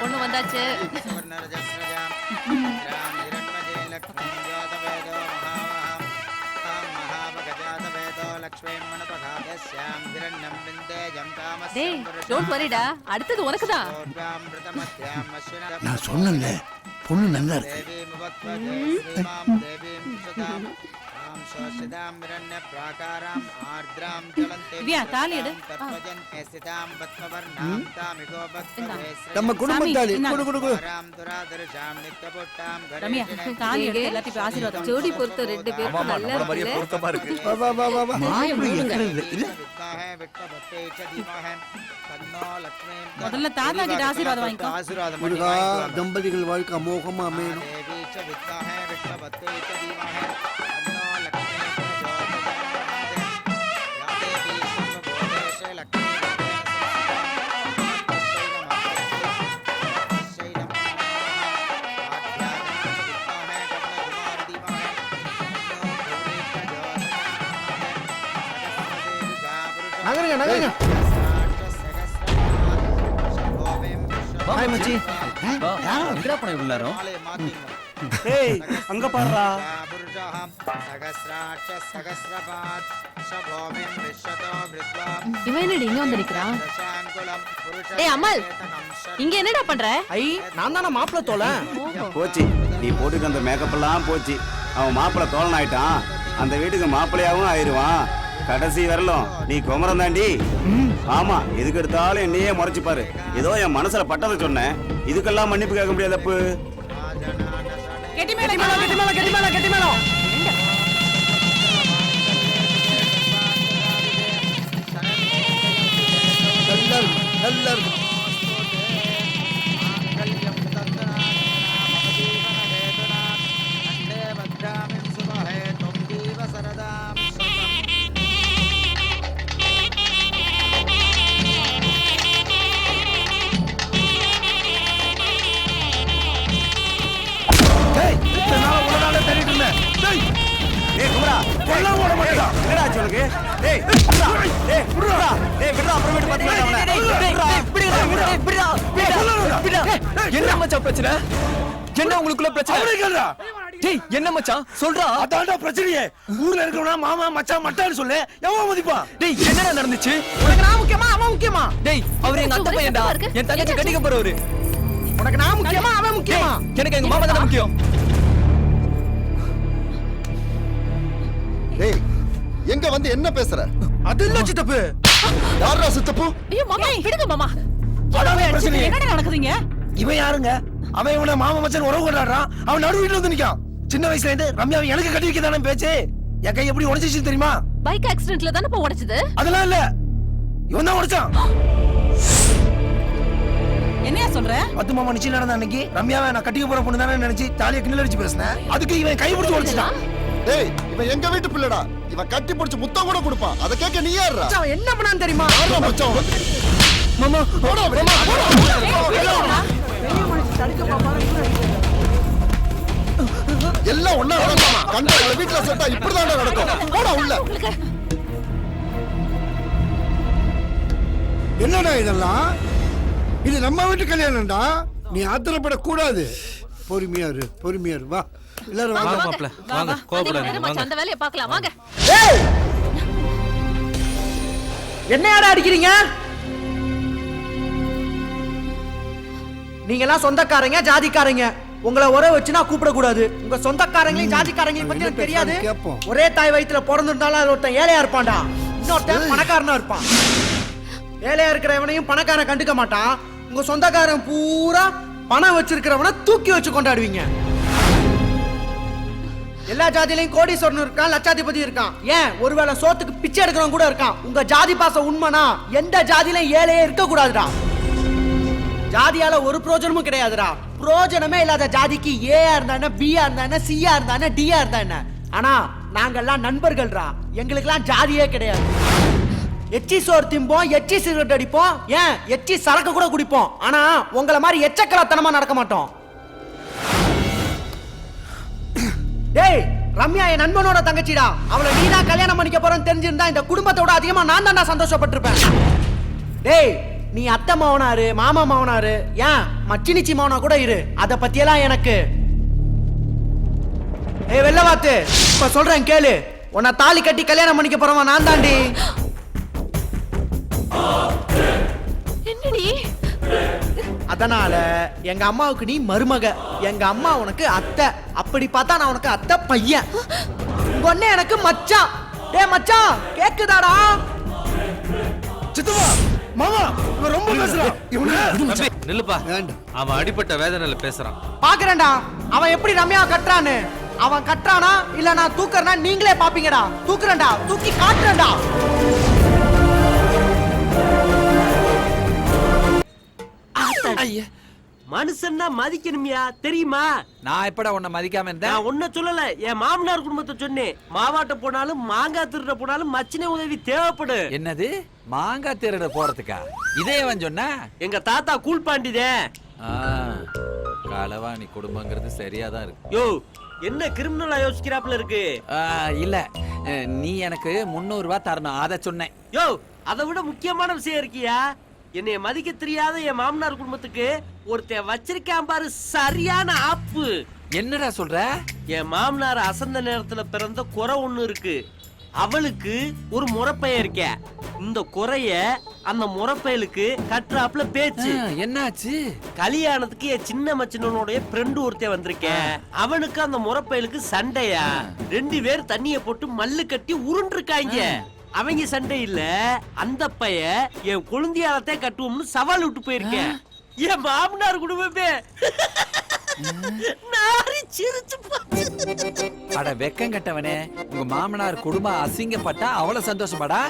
பொண்ணு வந்தாச்சு. டேய் டோன்ட் வரிடா அடுத்தது உனக்கு தான் நான் சொன்னேன்ல பொண்ணு நல்லா இருக்கு. நம்ம குடும்பத்தாளி இந்தாங்க. குடு குடு குடு ரம்யா தாலி எடுத்து எல்லாத்தையும் போய் ஆசீர்வாதம். ஜோடி பொறுத்த ரெண்டு பேருக்கும் நல்லா இருக்குல்ல? பொருத்தமா இருக்கு. வா வா வா வா வா. மாப்பிள்ளை எங்க இருக்கு? இல்ல முதல்ல தாத்தா கிட்ட ஆசீர்வாதம் வாங்கிக்கோ. தம்பதிகள் வாழ்க்கை அமோகமா அமையணும். நகருங்க ஏய். அங்க வித்வா இவன் என்னடி இங்க வந்து நிக்கிறான் டேய், அம்மாள். இங்க என்னடா பண்ற? ஐ நான் தானே மாப்பிள்ள தோல? போச்சு. நீ போட்டுக்க அந்த மேக்கப் எல்லாம் போச்சு. அவன் மாப்பிள்ளை தோழன் ஆயிட்டான் அந்த வீட்டுக்கு மாப்பிள்ளையாவும் ஆயிருவான். கடைசி வரலும். நீ குமரம் தாண்டி. ஆமா எதுக்கு எடுத்தாலும் என்னையே முறைச்சு பாரு. ஏதோ என் மனசுல பட்டதை சொன்னேன். இதுக்கெல்லாம் மன்னிப்பு கேட்க முடியாது அப்பு. கெட்டி மேல கெட்டி மேளம் கெட்டி மேளம் கெட்டி மேளம் நல்லா இருக்கும் நல்லா இருக்கும் கொல்ல ஓட மாட்டேடா என்னடா உனக்கு? டேய் விட்றா டேய் விட்றா டேய் விட்றா அப்புறமேட்டு பாத்துக்கலாம் அவனை. என்ன மச்சான் பிரச்சனை? என்ன உங்களுக்குள்ள பிரச்சனை? அவனை கேளுடா. டேய் என்ன மச்சான்? சொல்றா. அதான்டா பிரச்சனையே. ஊர்ல இருக்கிறவனா மாமா மச்சான் மட்டான்னு சொல்லு. எவன் மதிப்பான் டேய் என்னடா நடந்துச்சு? உனக்கு நான் முக்கியமா? அவன் முக்கியமா? டேய் அவர் எங்க அத்தை பையன்டா. என் தங்கச்சி? கட்டிக்க போறவரு. உனக்கு நான் முக்கியமா? அவன் முக்கியமா? எனக்கு எங்க மாமா தான் முக்கியம்? டேய் எங்க வந்து என்ன பேசுற? அது இல்ல சித்தப்பு? யாரா சித்தப்பு? ஐயோ மாமா விடுங்க மாமா. என்னடா நடக்குதுங்க? இவன் யாருங்க? அவன் இவனை மாமா மச்சான் உறவு கொண்டாடுறான். அவன் நடு வீட்டுல வந்து நிக்கான். சின்ன வயசுல இருந்து ரம்யாவை எனக்கு கட்டி வைக்க தானே பேச்சு? என் கை எப்படி உடைச்சிச்சு தெரியுமா? பைக் ஆக்சிடென்ட்ல தானே இப்ப உடைச்சது? அதெல்லாம் இல்ல. இவன் தான் உடைச்சான். என்னையா சொல்ற? பத்து மாமா நிச்சயம் நடந்த அன்னைக்கு ரம்யாவை நான் கட்டிக்க போற பொண்ணு தானே நினைச்சு தாலியை கிண்டல் அடிச்சு பேசினேன். அதுக்கு இவன் கை பிடிச்சு உடைச்சிட்டான். டேய் இவன் எங்க வீட்டு பிள்ளைடா? இவன் கட்டி பிடிச்சு முத்தம் கூட கொடுப்பான். அதை கேட்க நீ யாருடா மச்சான் என்ன பண்ணான்னு தெரியுமா? யாரா மச்சான்? மாமா போடா வெளியே, போடா. எல்லாம் ஒண்ணா நடக்குமா கண்ட வீட்டுல சேர்த்தா இப்படிதான்டா நடக்கும். போடா உள்ள. என்னடா இதெல்லாம்? இது நம்ம வீட்டு கல்யாணம்டா. நீ ஆத்திரப்படக்கூடாது. பொறுமையா இரு பொறுமையா இரு. வா. எல்லாரும் வாங்க வாங்க. வாங்க. கோபப்படாதீங்க அந்த வேலையை பார்க்கலாம். வாங்க. என்ன யாரா அடிக்கிறீங்க? நீங்க எல்லாம் சொந்தக்காரங்க ஜாதிக்காரங்க. உங்களை உற வச்சு நான் கூப்பிடக்கூடாது. உங்க சொந்தக்காரங்களையும் ஜாதிக்காரங்களையும் பத்தி எனக்கு தெரியாது. ஒரே தாய் வயித்துல பிறந்திருந்தாலும் அது ஒருத்தன் ஏழையா இருப்பான்டா. இன்னொருத்தன் பணக்காரனா இருப்பான். ஏழையா இருக்கிறவனையும் பணக்காரன் கண்டுக்க மாட்டான். உங்க சொந்தக்காரன் பூரா பணம் வச்சிருக்கிறவனை தூக்கி வச்சு கொண்டாடுவீங்க. எல்லா ஜாதியிலையும் கோடீஸ்வரன் இருக்கான் லட்சாதிபதி இருக்கான். ஏன்? ஒருவேளை சோத்துக்கு பிச்சை எடுக்கிறவன் கூட இருக்கான். உங்க ஜாதி பாசம் உண்மைனா எந்த ஜாதியிலும் ஏழையே இருக்க கூடாதுடா ஜாதியால ஒரு பிரோஜனமும் கிடையாதுடா. பிரோஜனமே இல்லாத ஜாதிக்கு ஏயா இருந்தா என்ன பியா இருந்தா என்ன சியா இருந்தா என்ன டியா இருந்தா என்ன? ஆனா நாங்கெல்லாம் நண்பர்கள்டா. எங்களுக்கெல்லாம் ஜாதியே கிடையாது. எச்சி சோறு திம்போம் எச்சி சிகரெட் அடிப்போம். ஏன்? எச்சி சரக்கு கூட குடிப்போம். ஆனா உங்களை மாதிரி எச்சக்கலத்தனமா நடக்க மாட்டோம். டேய் ரம்யா என் நண்பனோட தங்கச்சிடா. அவளை நீ தான் கல்யாணம் பண்ணிக்க போறேன்னு தெரிஞ்சிருந்தா இந்த குடும்பத்தோட அதிகமா நான் தான் சந்தோஷப்பட்டிருப்பேன். டேய் நீ அத்தை மவனாரு மாமா மவனாரு ஏன் மச்சினிச்சி மவனா கூட இரு. அதை பத்தியெல்லாம் எனக்கு. ஏய் வெள்ள வாத்து. இப்ப சொல்றேன் கேளு. உன்னை தாலி கட்டி கல்யாணம் பண்ணிக்க போறவன் நான் தாண்டி என்னடி? அதனால எங்க அம்மாவுக்கு நீ மருமக. எங்க அம்மா உனக்கு அத்தை. அப்படி பார்த்தா நான் உனக்கு அத்தை பையன். அண்ணன் எனக்கு மச்சான். டேய் மச்சான் கேக்குதாடா? சித்தப்பா மாமா இவன் ரொம்ப பேசுறான். இவனு நில்லுப்பா. அவன் அடிப்பட்ட வேதனையில பேசுறான். பாக்குறேன்டா. அவன் எப்படி ரம்யா கட்டுறான்னு? அவன் கட்டுறானா? இல்ல நான் தூக்குறேன்னா நீங்களே பாப்பீங்கடா. தூக்குறேன்டா. தூக்கி காட்டுறேன்டா. மனுஷன்னா மதிக்கணுமியா தெரியுமா? நான் எப்படா உன்னை மதிக்காம இருந்தேன்? நான் ஒன்ன சொல்லல. என் மாமனார் குடும்பத்தை சொன்னேன். மாவாட்ட போனாலும் மாங்காய் திருட போனாலும் மச்சினை உதவி தேவைப்படு. என்னது? மாங்காய் திருட போறதுக்கா? இதே அவன் சொன்னா? எங்க தாத்தா கூழ்பாண்டிதே களவாணி குடும்பங்கிறது சரியா தான் இருக்கு. யோ என்ன கிரிமினலா யோசிக்கிறாப்புல இருக்கு? இல்ல. நீ எனக்கு முந்நூறு ரூபாய் தரணும். அதை சொன்னேன். யோ அதை விட முக்கியமான விஷயம் இருக்கியா? என்னைய மதிக்க தெரியாத என் மாமனார் குடும்பத்துக்கு ஒருத்தன் வச்சிருக்கான் பாரு சரியான ஆப்பு. என்னடா சொல்ற? என் மாமனார் அசந்த நேரத்துல பிறந்த குறை ஒண்ணு இருக்கு. அவளுக்கு ஒரு முறப்பைய இருக்க. இந்த குறைய அந்த முறப்பயலுக்கு கட்டுறாப்புல பேச்சு. என்னாச்சு? கல்யாணத்துக்கு என் சின்ன மச்சினனுடைய ஃப்ரெண்டு ஒருத்தன் வந்திருக்கேன் அவனுக்கு அந்த முறப்பயலுக்கு சண்டையா? ரெண்டு பேர் தண்ணிய போட்டு மல்லு கட்டி உருண்டிருக்காங்க அவங்க சண்டை இல்ல. அந்த பைய என் குழந்தையாலத்தே கட்டுவோம்னு சவால் விட்டு போயிருக்கேன். என் மாமனார் குடும்பமே. நாரி சிரிச்சு போச்சு. அட வெக்கம் கட்டவனே. உங்க மாமனார் குடும்பம் அசிங்கப்பட்டா அவ்வளவு சந்தோஷமாடா?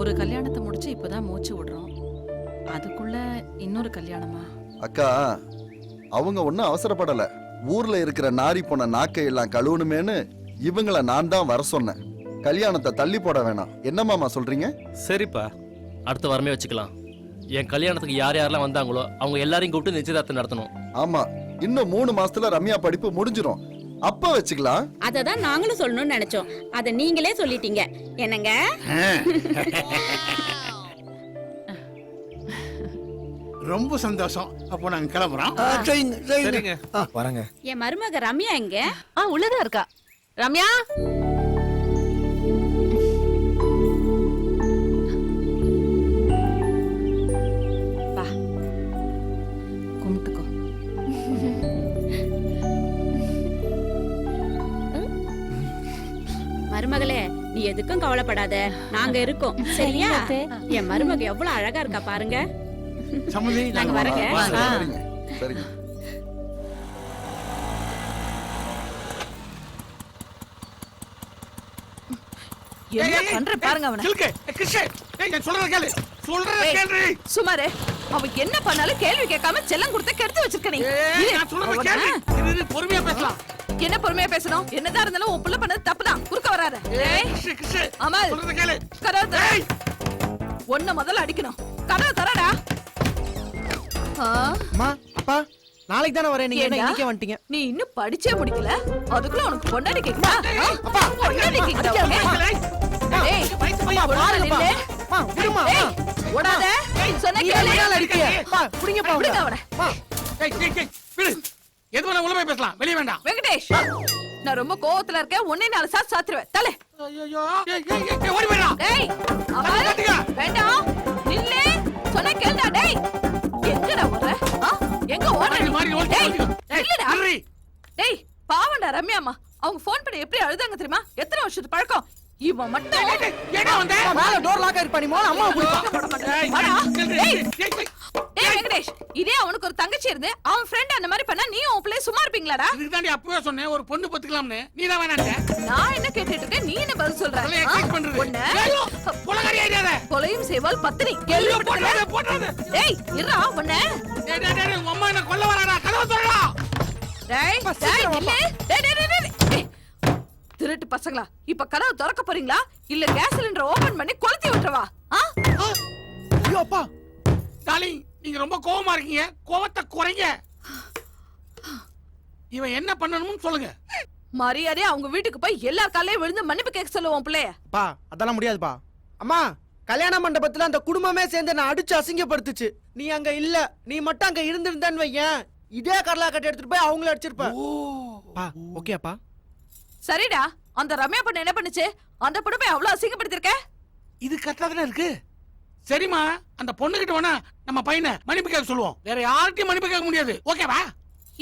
ஒரு கல்யாணத்தை முடிச்சு இப்பதான் மூச்சு விடுறோம். அதுக்குள்ள இன்னொரு கல்யாணமா? அக்கா அவங்க ஒன்றும் அவசரப்படல. ஊர்ல இருக்கிற நாரி போன நாக்கை எல்லாம் கழுவணுமேனு இவங்கள நான் தான் வர சொன்னேன். கல்யாணத்தை தள்ளி போட வேணாம். என்ன மாமா சொல்றீங்க? சரிப்பா. அடுத்த வாரமே வச்சுக்கலாம். என் கல்யாணத்துக்கு யார் யாரெல்லாம் வந்தாங்களோ அவங்க எல்லாரையும் கூப்பிட்டு நிச்சயதார்த்தம் நடத்தணும். ஆமா. இன்னும் மூணு மாசத்துல ரம்யா படிப்பு முடிஞ்சிரும். அப்ப வச்சுக்கலாம். அததான் நாங்களும் சொல்லணும்னு நினைச்சோம். அத நீங்களே சொல்லிட்டீங்க. என்னங்க? ரொம்ப சந்தோஷம். அப்போ நாங்க கிளம்புறோம். சரிங்க. சரிங்க வரேங்க. என் மருமக ரம்யா எங்க? ஆ உள்ளதா இருக்கா. ரம்யா? கும்பிட்டுக்கோ. மருமகளே நீ எதுக்கும் கவலைப்படாத. நாங்க இருக்கோம். சரியா? என் மருமக எவ்வளவு அழகா இருக்கா பாருங்க. சம்மந்தி நாங்க வரங்க. ஆ, சரிங்க என்ன பண்ற பாருங்க அவனை. சுமாரு அவன் பண்ணாலும் கேள்வி கேட்காம செல்லம் கொடுத்து கெடுத்து வச்சிருக்க நீ ஏய் நான் சொல்றத கேளு. இரு, இரு, பொறுமையா பேசலாம். என்ன பொறுமையா பேசணும்? என்னதான் இருந்தாலும் உன் புள்ள பண்ணது தப்புதான். குறுக்க கிருஷ்ண அமல். கதவை தர ஒன்ன முதல்ல அடிக்கணும். கதவை தரடா ஆ, அம்மா அப்பா நாளைக்கு தானே வரேன் நீங்க என்ன? இன்னைக்கே வந்துட்டீங்க நீ இன்னும் படிச்சே முடிக்கல அதுக்குள்ள உனக்கு பொண்டாடி கேக்குதா? அப்பா பொண்டாடி கேக்குதா? ஏய், அம்மா, பொண்டாடி பாருங்கப்பா. நில்லு. அம்மா, விடுமா. ஓடாத. சொன்னா கேளு. எவ்வளவு நாள் அடிப்பீங்க? அப்பா, புடிங்கப்பா விடுங்க அவனை. அவனை. அம்மா, ஏய் ஏய் ஏய் விடு எது வேணா உள்ள போய் பேசலாம் வெளிய வேண்டாம் வெங்கடேஷ் நான் ரொம்ப கோவத்துல இருக்கேன் உன்னை நாலு சாத்து சாத்துருவேன் தலை ஐயோ ஏய் ஏய் ஓடி போடா டேய் கட்டுங்க. வேண்டாம் நில்லு சொன்னா கேளுடா டேய் எங்கடா ஓடுற ஆ? எங்க ஓடுற மாறி, நீ? மாறி, டேய். ஏய், இல்லடா நில்றி. டேய் பாவம்டா அவங்க ஃபோன் பண்ணி எப்படி அழுதாங்க தெரியுமா எத்தனை வருஷத்து பழக்கம் இவன் மட்டும் ஏடா வந்த மேல டோர் லாக் ஆயிருப்பா நீ மோன அம்மா ஏய் ஏய். ஏய், ஏய். வெங்கடேஷ் இதே அவனுக்கு ஒரு தங்கச்சி இருந்து அவன் ஃப்ரெண்ட் அந்த மாதிரி பண்ணா நீயும் உன் பிள்ளை சும்மா இருப்பீங்களாடா? இதுக்கு தாண்டி அப்பவே சொன்னேன் ஒரு பொண்ணு பத்துக்கலாம்னு. நீ தான் வேணாண்ட நான் என்ன கேட்டுட்டு இருக்கேன் நீ என்ன பதில் சொல்ற? ஆயிடாத. கொலையும் செய்வாள் பத்தினி. டேய் இருடா ஒண்ணு டேய் டேய் டேய் உங்க அம்மா என்ன கொல்ல வராடா? கதவை திறடா. டேய் டேய் டேய் டேய், டேய் டேய். திருட்டு பசங்களா. இப்ப கதவு திறக்க போறீங்களா? இல்ல கேஸ் சிலிண்டர் ஓபன் பண்ணி கொளுத்தி விட்டுறவா? ஆ? ஐயோ அப்பா. டாலிங் நீங்க ரொம்ப கோவமா இருக்கீங்க. கோவத்தை குறைங்க. இவன் என்ன பண்ணணும்னு சொல்லுங்க. மரியாதையா அவங்க வீட்டுக்கு போய் எல்லா காலையும் விழுந்து மன்னிப்பு கேட்க சொல்லுவோம் பிள்ளைய. பா அதெல்லாம் முடியாதுப்பா. அம்மா கல்யாண மண்டபத்துல அந்த குடும்பமே சேர்ந்து நான் அடிச்சு அசிங்கப்படுத்துச்சு. நீ அங்க இல்ல. நீ மட்டும் அங்க இருந்திருந்தேன்னு வையேன். இதே கடலா கட்டி எடுத்துட்டு போய் அவங்கள அடிச்சிருப்ப. பா ஓகேப்பா சரிடா. அந்த ரம்யா பொண்ணு என்ன பண்ணுச்சு? அந்த பொண்ணு போய் அவ்வளவு அசிங்கப்படுத்திருக்க? இது கரெக்டா தானே இருக்கு? சரிம்மா அந்த பொண்ணுகிட்ட வேணா நம்ம பையனை மன்னிப்பு கேட்க சொல்லுவோம். வேற யார்கிட்டயும் மன்னிப்பு கேட்க முடியாது. ஓகேவா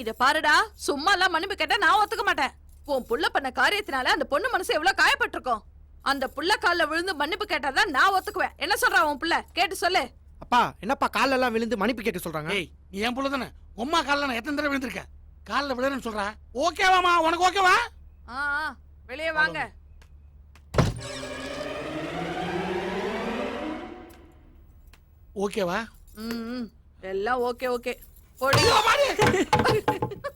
இத பாருடா சும்மா எல்லாம் மன்னிப்பு கேட்டா நான் ஒத்துக்க மாட்டேன். உன் புள்ள பண்ண காரியத்தினால அந்த பொண்ணு மனசு எவ்வளவு காயப்பட்டிருக்கும். அந்த புள்ள கால்ல விழுந்து மன்னிப்பு கேட்டாதான் நான் ஒத்துக்குவேன். என்ன சொல்றா உன் புள்ள? கேட்டு சொல்லு. அப்பா என்னப்பா கால்ல எல்லாம் விழுந்து மன்னிப்பு கேட்க சொல்றாங்க? ஏய் நீ என் புள்ள தானே. உம்மா காலில் நான் எத்தனை தடவை விழுந்திருக்கேன் காலில் விழுறேன்னு சொல்றா. ஓகேவாமா உனக்கு ஓகேவா ஆ ஆ, வெளியே வாங்க. ஓகேவா? ம் எல்லாம் ஓகே ஓகே. போடி.